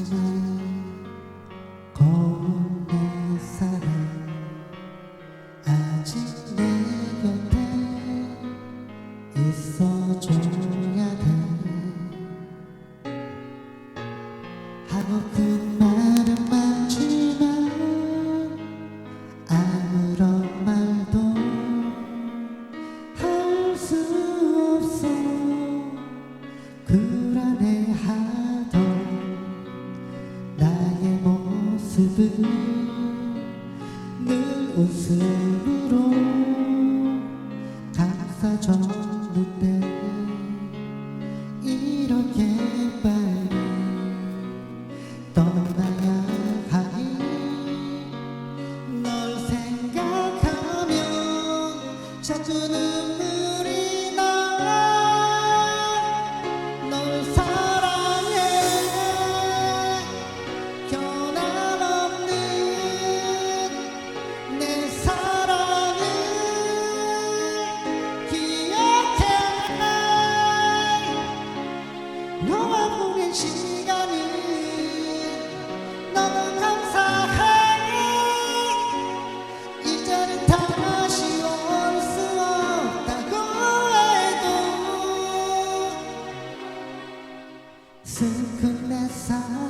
아직은 고운 사랑 아직 내 곁에 있어줘야 돼. 한없은 늘 웃음으로 감싸줬는데 이렇게 빨리 떠나야 하니 널 생각하면 자꾸는 너와 보낸 시간을 너무 감사해 이제는 다시 올 수 없다고 해도 슬픈 내 사랑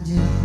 do